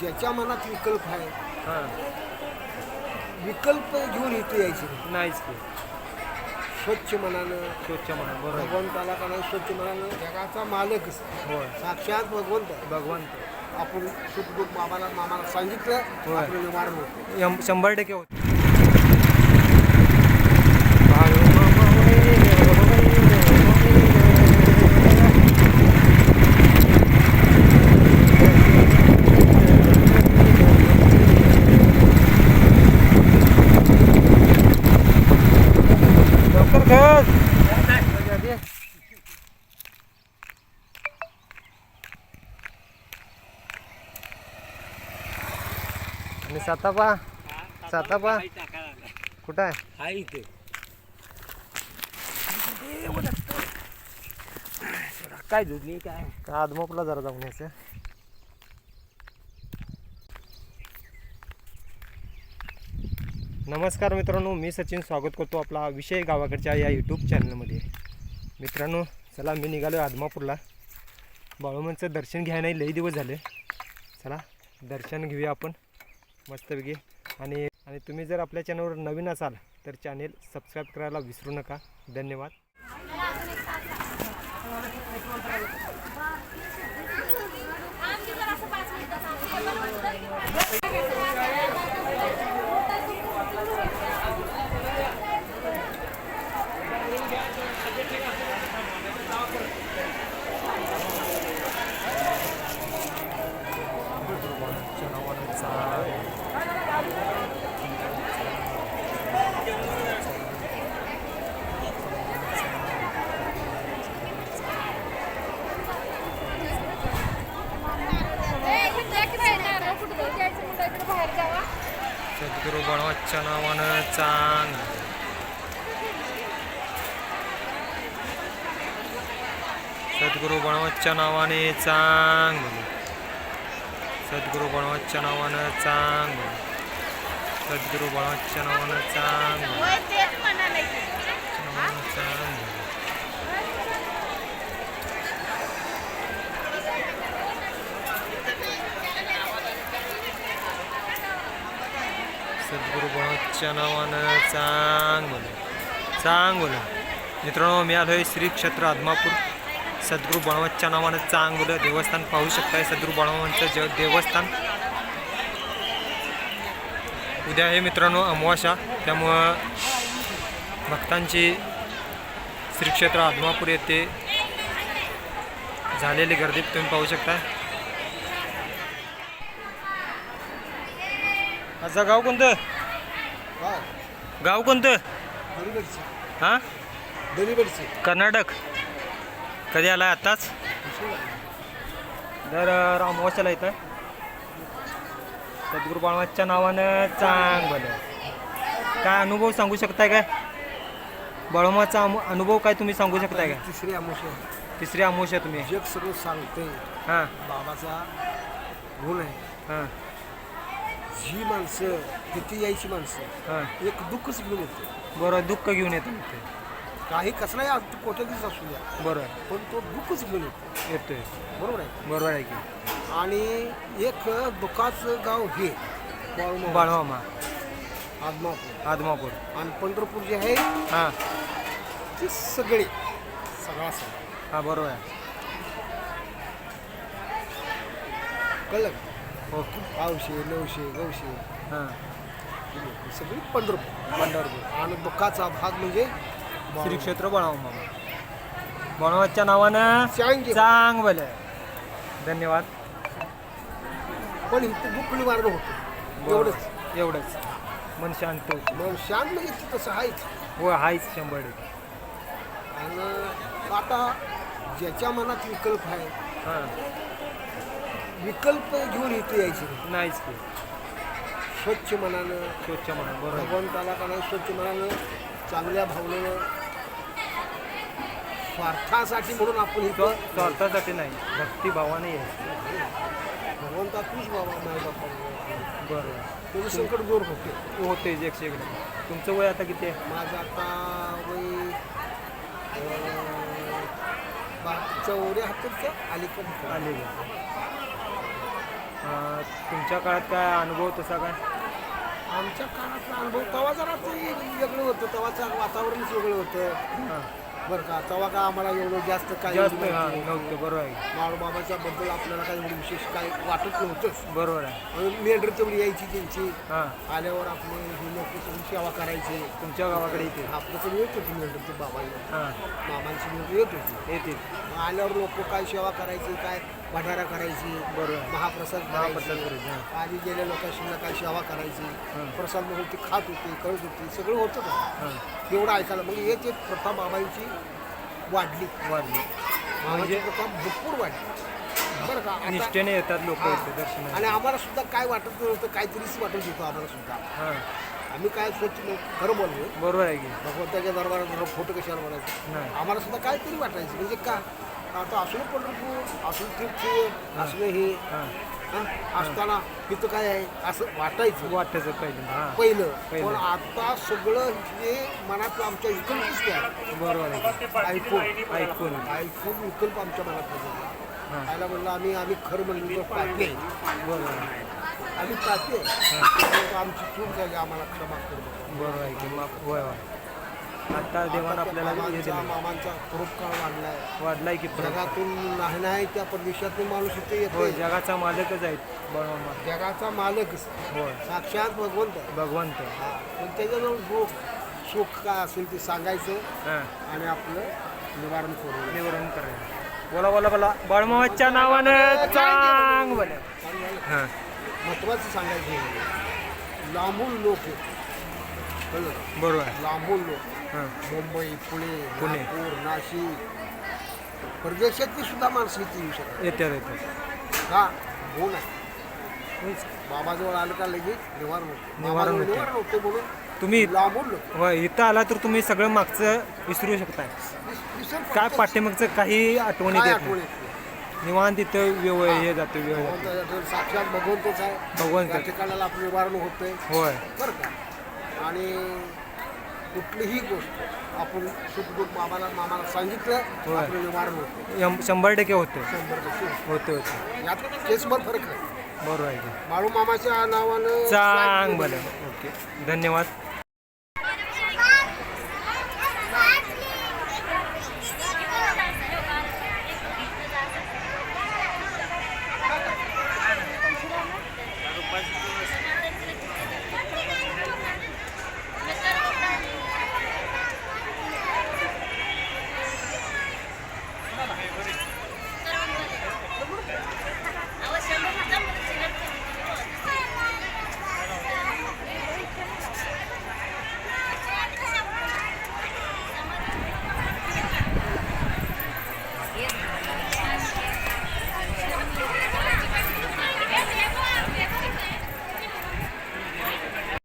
ज्याच्या मनात विकल्प आहे हां. विकल्प घेऊन इथे यायचे नाही. नाहीच की. स्वच्छ मनानं स्वच्छ म्हणा बरोबर. भगवंताला का नाही स्वच्छ मनानं जगाचा मालक होय. साक्षात भगवंत आहे. भगवंत. आपण सुखदुःख बाबाला मामाला सांगितलं होय. आपलं निवारण होतं यम- शंभर टक्के होत. आणि सातापा. सातापा. कुठं आहे? हा इथे काय झोपली काय? का आदमापूरला जरा जाऊन यायचं. नमस्कार मित्रांनो मी सचिन स्वागत करतो आपला विषय गावाकडच्या या यूट्यूब चॅनलमध्ये मित्रांनो चला मी निघालो आदमापूरला. बाळूमांचं दर्शन घ्यायला लई दिवस झाले. चला दर्शन घेऊया आपण. मस्तपैकी आणि आणि तुम्ही जर आपल्या चॅनलवर नवीन असाल तर चॅनेल सबस्क्राईब करायला विसरू नका. धन्यवाद. बाहेर सद्गुरू नावानं चांग. सद्गुरू बळवतच्या नावाने चांग. बोले सद्गुरू बळवतच्या नावानं चांग. बोले सद्गुरू बळवतच्या नावानं चांग बोले होय तेच म्हणाले नावानं चांग बोले सद्गुरू नावानं चांग चांग मित्रांनो मी आलो आहे श्री क्षेत्र आदमापूर. सद्गुरू बळवंतच्या नावानं चांगलं देवस्थान पाहू शकताय. सद्गुरू बळवंतचं ज देवस्थान. उद्या आहे मित्रांनो अमावास्या. त्यामुळं भक्तांची श्री क्षेत्र आदमापूर येथे झालेली गर्दी तुम्ही पाहू शकता माझं गाव कोणतं? गाव कोणतं? हां? कर्नाटक. कधी आला आताच दर रामवाशाला येतं सद्गुरू बाळवाच्या नावानं चांग भलं काय अनुभव सांगू शकताय काय? बळमाचा अनुभव काय तुम्ही सांगू शकताय काय? तिसरी अमुष्य तिसरी अमावस्या तुम्ही. जग सगळं सांगते हां. बाबाचा गुण आहे. हां. ही माणसं तिथे यायची माणसं हां. एक दुःखच घेऊन येते. बरं दुःख घेऊन येतो इथे काही कसलाही आज कोट्या दिवस असू द्या बरं. पण तो दुःखच घेऊन येतो. येतोय. बरोबर आहे? बरोबर आहे की. आणि एक दुःखाचं गाव हे बाळूमामा, बाळमामा. आदमापूर. आदमापूर. आणि पंढरपूर जे आहे हां. ते सगळे सगळा सगळा हां बरोबर आहे. कळलं का? ओके. पावशे नऊशे गवशे हां. सगळी पंढरपूर पंढरपूर आणि दुःखाचा भाग म्हणजे श्री क्षेत्र बळाव मामा बळवाच्या नावानं चांग चांग भलं धन्यवाद. पण इथं दुःख निवारण होतं. एवढंच. एवढंच. मन शांत होतं. मग शांत म्हणजे तसं आहेच हो हायच शंभर टक्के. आणि आता ज्याच्या मनात विकल्प आहे हां. विकल्प घेऊन इथे यायचे. नाही. नाहीच की. स्वच्छ मनानं स्वच्छ म्हणा बरोबर. भगवंताला का नाही स्वच्छ मनानं चांगल्या भावनेनं स्वार्थासाठी म्हणून आपण इथं स्वार्थासाठी नाही भक्तिभावाने आहे भगवंता तूच बाबा माय बापा बरोबर. तुझं संकट दूर होते. होते एकशे एक तुमचं वय आता किती आहे? माझं आता वय अं, बा- चौऱ्याहत्तरच्या अलीकडे आले अं, तुमच्या काळात काय अनुभव तसा काय? आमच्या काळातला अनुभव तेव्हा जरा ते वेगळं होतं. तेव्हाचं वातावरणच वेगळं होतं. हां. बरं का तेव्हा का आम्हाला एवढं जास्त काय जास्त हां नव्हतं बरोबर आहे. बाळूबाबाच्या बद्दल आपल्याला काही एवढं विशेष काय वाटत नव्हतंच बरोबर आहे. मेंढर तेवढी यायची त्यांची. हां. आल्यावर आपले हे लोक सगळी सेवा करायचे. तुमच्या गावाकडे इथे आपलं तर येत होती मेंढर ते हां. मामांची मेंढर येत होती. येते मग आल्यावर लोक काय सेवा करायची काय भंडारा करायची बरोबर आहे. महाप्रसाद महाप्रसाद करायचे. हां. आधी गेल्या लोकांशी काय सेवा करायची. प्रसाद म्हणून ती खात होती करत होती सगळं होतं का? हां. एवढं ऐकायला. मग हे ते प्रथा बाबांची वाढली. वाढली. मामाची प्रथा भरपूर वाढली. बरं का आता- निष्ठेने येतात लोक हां. इथे दर्शनाला. आणि आम्हाला सुद्धा काय वाटत नव्हतं काहीतरीच वाटत होतं आम्हाला सुद्धा. हां. आम्ही काय स्वच्छ लोक खरं बोललो. बरोबर आहे की. भगवंताच्या दरबारात फोटो कशाला बोलायचे नाही आम्हाला सुद्धा काहीतरी वाटायचं. म्हणजे का आता असलं पंढरपूर असलं तीर्थ असलं हां. हं, असताना तिथं काय आहे? असं वाटायचं. वाटायचं पहिलं हां. पहिलं. पहिलं. पण आता सगळं हे मनात आमच्या काय बरोबर आहे. की. ऐकून. ऐकून. ऐकून विकल्प आमच्या मनात. हां. म्हणलं आम्ही आम्ही खरं म्हणलं तर पाहते बरोबर आहे. आम्ही पाहते आमची चूक झाली आम्हाला क्षमा करू. बरोबर आहे की माफ होय होय. आता देवानं आपल्याला हे मामांचा दिलं मामांचा परोपकार वाढलाय. वाढलाय की जगातून नाही नाही त्या परदेशातून माणूस इथे होय येतो जगाचा मालकच आहेत बळमामा जगाचा मालक होय साक्षात भगवंत आहे. भगवंत. हा. पण त्याच्याजवळ सुख सुख काय असेल ते सांगायचं हां. आणि आपलं निवारण करू निवडून करायचं. बोला बोला बोला. बळमामाच्या नावानं चांग बोला. हां. महत्वाचं सांगायचं म्हणजे लांबून लोक आहेत. कळलं? का? बरोबर. आहे लांबून लोक हां मुंबई पुणे पुणे. नाशिक. परदेशातली सुद्धा माणसं इथे येऊ शकतात. येत्यात येतात. का हो नाही बाबाजवळ आलं का लगेच निवारण होते. निवारण होते. निवारण होते म्हणून तुम्ही लांबून इथं आला तर तुम्ही सगळं मागचं विसरू शकताय. काय पाठीमागचं काही आठवणी. निवांत इथं वेळ हे. जातो भगवंताच्या साक्षात भगवंतच आहे. भगवंत. ठिकाणाला आपलं निवारण होतंय. होय. बरं का? आणि कुठलीही गोष्ट आपण सुखदुःख मामाला मामाला सांगितलं होय. आपलं होतं. यम- शंभर टक्के होते. शंभर टक्के होते. होते यात केसभर फरक नाही. बरोबर आहे की. बाळू मामाच्या नावानं चांग बोला ओके. धन्यवाद.